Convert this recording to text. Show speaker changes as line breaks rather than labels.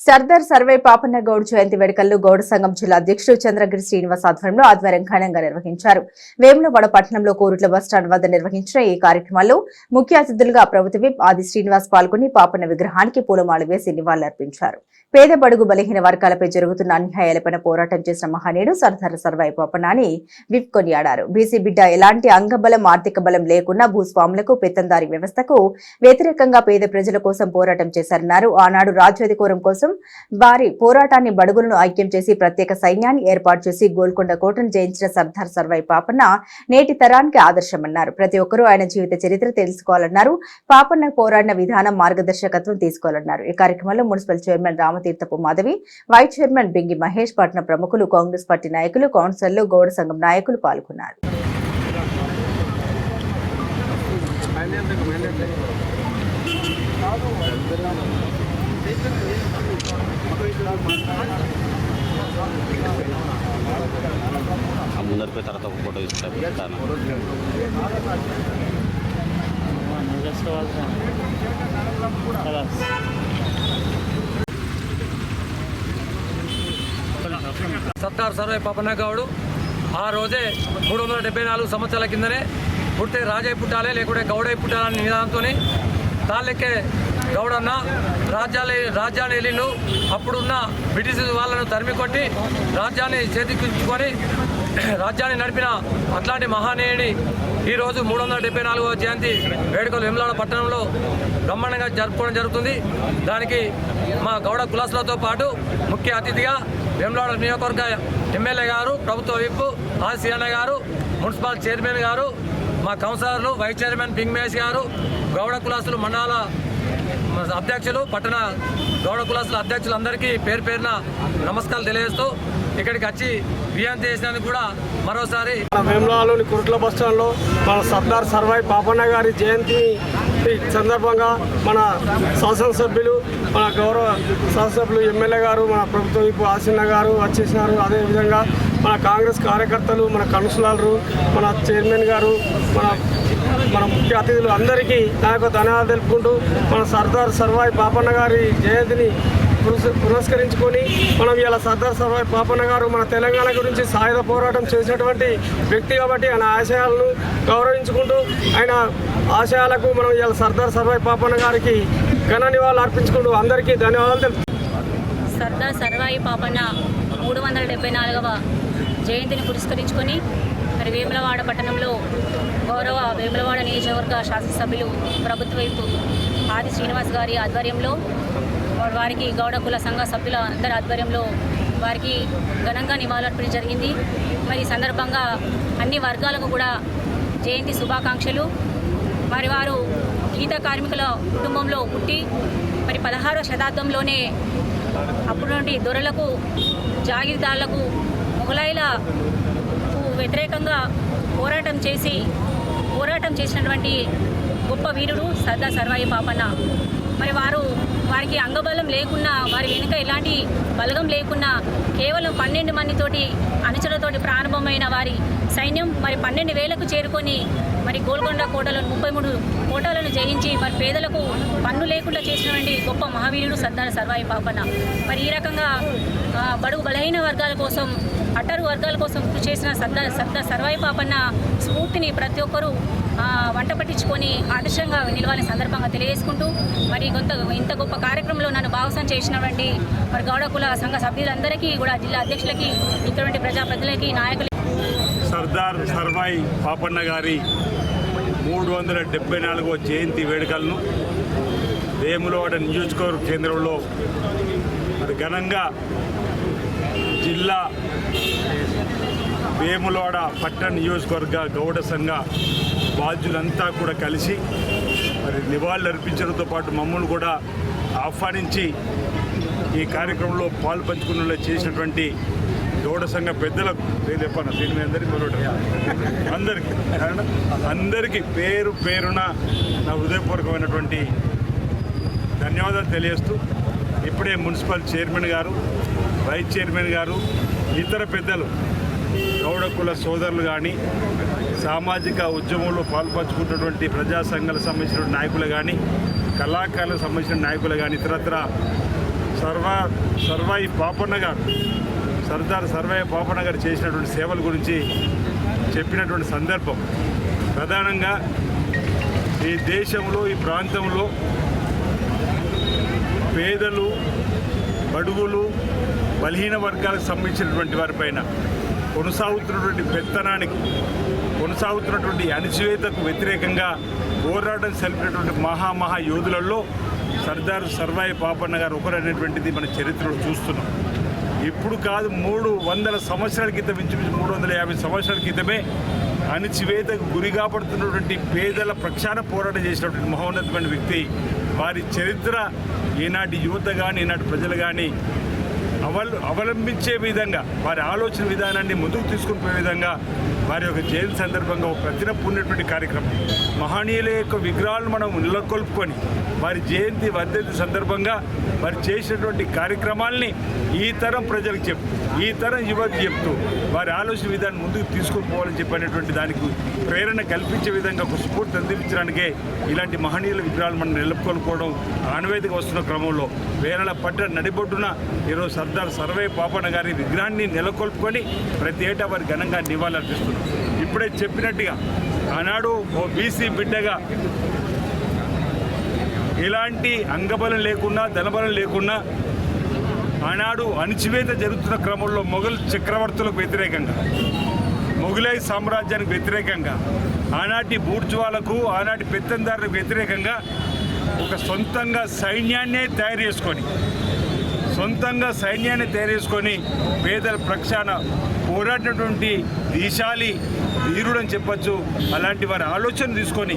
Sardar survey Papanna Goud జయంతి వేడుకల్లో గౌడ సంఘం జిల్లా అధ్యక్షుడు చంద్రగిరి శ్రీనివాస్ ఆధ్వర్యంలో ఆధ్వర్యం ఘనంగా నిర్వహించారు. వేములవాడ పట్టణంలో కోరుట్ల బస్టాండ్ వద్ద నిర్వహించిన ఈ కార్యక్రమంలో ముఖ్య అతిథులుగా ప్రభుత్వ విప్ ఆది శ్రీనివాస్ పాల్గొని పాపన్న విగ్రహానికి పూలమాల వేసి నివాళులర్పించారు. పేద బడుగు బలహీన వర్గాలపై జరుగుతున్న అన్యాయాలపైన పోరాటం చేసిన మహనీయుడు సర్దార్ సర్వాయి పాపన్న అని విప్ కొనియాడారు. బీసీ బిడ్డ ఎలాంటి అంగబలం ఆర్థిక బలం లేకున్నా భూస్వాములకు పెత్తందారి వ్యవస్థకు వ్యతిరేకంగా పేద ప్రజల కోసం పోరాటం చేశారన్నారు. ఆనాడు రాజ్యాధికారం కోసం వారి పోరాటాన్ని బడుగులను ఐక్యం చేసి ప్రత్యేక సైన్యాన్ని ఏర్పాటు చేసి గోల్కొండ కోటను జయించిన సర్దార్ సర్వై పాపన్న నేటి తరానికి ఆదర్శమన్నారు. ప్రతి ఒక్కరూ ఆయన జీవిత చరిత్ర తెలుసుకోవాలన్నారు. పాపన్న పోరాడిన విధానం మార్గదర్శకత్వం తీసుకోవాలన్నారు. ఈ కార్యక్రమంలో municipal chairman Ramatheerthapu Madhavi vice chairman Bingi Mahesh పట్న ప్రముఖులు కాంగ్రెస్ పార్టీ నాయకులు కౌన్సిల్లో గౌడ సంఘం నాయకులు పాల్గొన్నారు.
ఆ ముందర పోయి తర్వాత ఒక ఫోటో ఇస్తారు
సత్తార్ సర్వే పాపన్న గౌడు ఆ రోజే మూడు వందల డెబ్బై నాలుగు సంవత్సరాల కిందనే పుడితే రాజయ్య పుట్టాలి లేకుంటే గౌడయ్య పుట్టాలని నిదానంతో తాళ్ళెక్కే గౌడన్న రాజ్యాల రాజ్యాన్ని వెళ్ళిండు అప్పుడున్న బ్రిటిష్ వాళ్ళను తరిమి కొట్టి రాజ్యాన్ని చేతికించుకొని రాజ్యాన్ని నడిపిన అట్లాంటి మహానీయుడి ఈరోజు మూడు వందల డెబ్బై నాలుగవ జయంతి వేడుకలు వెమ్లాడ పట్టణంలో బ్రహ్మాండంగా జరుపుకోవడం జరుగుతుంది. దానికి మా గౌడ కులాసులతో పాటు ముఖ్య అతిథిగా వెమ్లాడ నియోజకవర్గ ఎమ్మెల్యే గారు ప్రభుత్వ విప్ ఆర్సీఎన్ గారు మున్సిపల్ చైర్మన్ గారు మా కౌన్సిలర్లు వైస్ చైర్మన్ పింగ్ మహేష్ గారు గౌడ కులాసులు మండల అధ్యక్షులు పట్టణ గౌడ కులాసుల అధ్యక్షులందరికీ పేరు పేరున నమస్కారాలు తెలియజేస్తూ ఇక్కడికి వచ్చి బియ్యం చేసినందుకు కూడా మరోసారి
మన కురుట్ల బస్ స్టాండ్లో మన సర్దార్ సర్వాయి పాపన్న గారి జయంతి సందర్భంగా మన శాసనసభ్యులు మన గౌరవ శాసనసభ్యులు ఎమ్మెల్యే గారు మన ప్రభుత్వం ఇప్పుడు ఆసిన్న గారు వచ్చేసినారు. అదేవిధంగా మన కాంగ్రెస్ కార్యకర్తలు మన కౌన్సిలర్లు మన చైర్మన్ గారు మన మన ముఖ్య అతిథులు అందరికీ నా యొక్క ధన్యవాదాలు తెలుపుకుంటూ మన సర్దార్ సర్వాయి పాపన్న గారి జయంతిని పురస్- పురస్కరించుకొని మనం ఇలా సర్దార్ సర్వాయి పాపన్న గారు మన తెలంగాణ గురించి సాయుధ పోరాటం చేసినటువంటి వ్యక్తి కాబట్టి ఆయన ఆశయాలను గౌరవించుకుంటూ ఆయన ఆశయాలకు మనం ఇలా సర్దార్ సర్వాయి పాపన్న గారికి ఘన నివాళులు అర్పించుకుంటూ అందరికీ ధన్యవాదాలు తెలుపు
సర్దార్ సర్వాయి పాపన్న మూడు వందల డెబ్బై నాలుగవ జయంతిని పురస్కరించుకొని మరి వేములవాడ పట్టణంలో గౌరవ వేములవాడ నియోజకవర్గ శాసనసభ్యులు ప్రభుత్వ వైపు ఆది శ్రీనివాస్ గారి ఆధ్వర్యంలో వారికి గౌడ కుల సంఘ సభ్యుల అందరి ఆధ్వర్యంలో వారికి ఘనంగా నివాళులర్పణ జరిగింది. మరి సందర్భంగా అన్ని వర్గాలకు కూడా జయంతి శుభాకాంక్షలు. మరి వారు గీత కార్మికుల కుటుంబంలో పుట్టి మరి పదహారవ శతాబ్దంలోనే అప్పుడు నుండి దొరలకు జాగీర్దారులకు మొఘలాయిలకు వ్యతిరేకంగా పోరాటం చేసి పోరాటం చేసినటువంటి గొప్ప వీరుడు సర్దా సర్వాయి పాపన్న. మరి వారు వారికి అంగబలం లేకున్నా వారి వెనుక ఎలాంటి బలగం లేకున్నా కేవలం పన్నెండు మందితోటి అనుచరులతోటి ప్రారంభమైన వారి సైన్యం మరి పన్నెండు వేలకు చేరుకొని మరి గోల్కొండ కోటలను ముప్పై మూడు కోటలను జయించి మరి పేదలకు పన్ను లేకుండా చేసినటువంటి గొప్ప మహావీరుడు సర్దార్ సర్వాయి పాపన్న మరి ఈ రకంగా బడుగు బలహీన వర్గాల కోసం అట్టరు వర్గాల కోసం కృషి చేసిన సర్దార్ సర్దార్ సర్వాయి పాపన్న స్ఫూర్తిని ప్రతి ఒక్కరూ వంట పట్టించుకొని ఆదర్శంగా నిలవాలని సందర్భంగా తెలియజేసుకుంటూ మరి కొంత ఇంత గొప్ప కార్యక్రమంలో నన్ను భాగస్వామ్యం చేసినటువంటి మరి గౌడ కుల సంఘ సభ్యులందరికీ కూడా జిల్లా అధ్యక్షులకి ఇటువంటి ప్రజాప్రతినిధులకి నాయకులకి
సర్దార్ సర్వాయి పాపన్న గారి మూడు వందల డెబ్బై నాలుగో జయంతి వేడుకలను వేములవాడ నియోజకవర్గ కేంద్రంలో మరి ఘనంగా జిల్లా వేములవాడ పట్టణ నియోజకవర్గ గౌడ సంఘ బాధ్యులంతా కూడా కలిసి మరి నివాళులు అర్పించడంతో పాటు మమ్మల్ని కూడా ఆహ్వానించి ఈ కార్యక్రమంలో పాలు పంచుకునేలా చేసినటువంటి గౌడ సంఘ పెద్దలకు నేను చెప్పాను దీని అందరికీ మొదట అందరికీ. అందరికీ పేరు పేరున నా హృదయపూర్వకమైనటువంటి ధన్యవాదాలు తెలియజేస్తూ ఇప్పుడే మున్సిపల్ చైర్మన్ గారు వైస్ చైర్మన్ గారు ఇతర పెద్దలు గౌడ కుల సోదరులు కానీ సామాజిక ఉద్యమంలో పాల్పంచుకున్నటువంటి ప్రజా సంఘాలకు సంబంధించిన నాయకులు కానీ కళాకారులకు సంబంధించిన నాయకులు కానీ ఇతరత్ర సర్వ సర్వాయి పాపన్న గారు సర్దార్ సర్వయ్య పాపన్న గారు చేసినటువంటి సేవల గురించి చెప్పినటువంటి సందర్భం. ప్రధానంగా ఈ దేశంలో ఈ ప్రాంతంలో పేదలు బడుగులు బలహీన వర్గాలకు సంబంధించినటువంటి వారిపైన కొనసాగుతున్నటువంటి పెత్తనానికి కొనసాగుతున్నటువంటి అణచివేతకు వ్యతిరేకంగా పోరాటం మహా మహామహా యోధులలో సర్దార్ సర్వాయి పాపన్న గారు ఒకరనేటువంటిది మన చరిత్రలో చూస్తున్నాం. ఇప్పుడు కాదు మూడు వందల సంవత్సరాల క్రితం ఇంచుమించు మూడు వందల యాభై సంవత్సరాల క్రితమే అణిచివేతకు గురిగా పడుతున్నటువంటి పేదల ప్రక్షాళన పోరాటం చేసినటువంటి మహోన్నతమైన వ్యక్తి. వారి చరిత్ర ఈనాటి యువత కానీ ఈనాటి ప్రజలు కానీ అవల్ అవలంబించే విధంగా వారి ఆలోచన విధానాన్ని ముందుకు తీసుకుని పోయే విధంగా వారి యొక్క జయంతి సందర్భంగా ఒక ప్రతిన ఉన్నటువంటి కార్యక్రమం. మహనీయుల యొక్క విగ్రహాలను మనం నెలకొల్పుకొని వారి జయంతి వర్ధంతి సందర్భంగా వారు చేసినటువంటి కార్యక్రమాల్ని ఈ తరం ప్రజలకు చెప్తూ ఈ తరం యువతకు చెప్తూ వారి ఆలోచన విధానం ముందుకు తీసుకుని పోవాలని చెప్పినటువంటి దానికి ప్రేరణ కల్పించే విధంగా ఒక స్ఫూర్తి అందించడానికే ఇలాంటి మహనీయుల విగ్రహాలు మనం నిలుపుకొనుకోవడం ఆనవేదిక వస్తున్న క్రమంలో వేరల పట్ట నడిబొడ్డున ఈరోజు సర్దార్ సర్వే పాపన్న గారి విగ్రహాన్ని నెలకొల్పుకొని ప్రతి ఏటా వారి ఘనంగా నివాళులర్పిస్తున్నాం ఇప్పుడే చెప్పినట్టుగా ఆనాడు ఓ బీసీ బిడ్డగా ఎలాంటి అంగబలం లేకున్నా ధనబలం లేకున్నా ఆనాడు అణిచివేత జరుగుతున్న క్రమంలో మొఘల్ చక్రవర్తులకు వ్యతిరేకంగా మొఘలై సామ్రాజ్యానికి వ్యతిరేకంగా ఆనాటి బూర్జువాలకు ఆనాటి పెత్తందారులకు వ్యతిరేకంగా ఒక సొంతంగా సైన్యాన్నే తయారు చేసుకొని సొంతంగా సైన్యాన్ని తయారు చేసుకొని పేదల ప్రక్షాళన పోరాడినటువంటి దీశాలి వీరుడని చెప్పచ్చు. అలాంటి వారి ఆలోచన తీసుకొని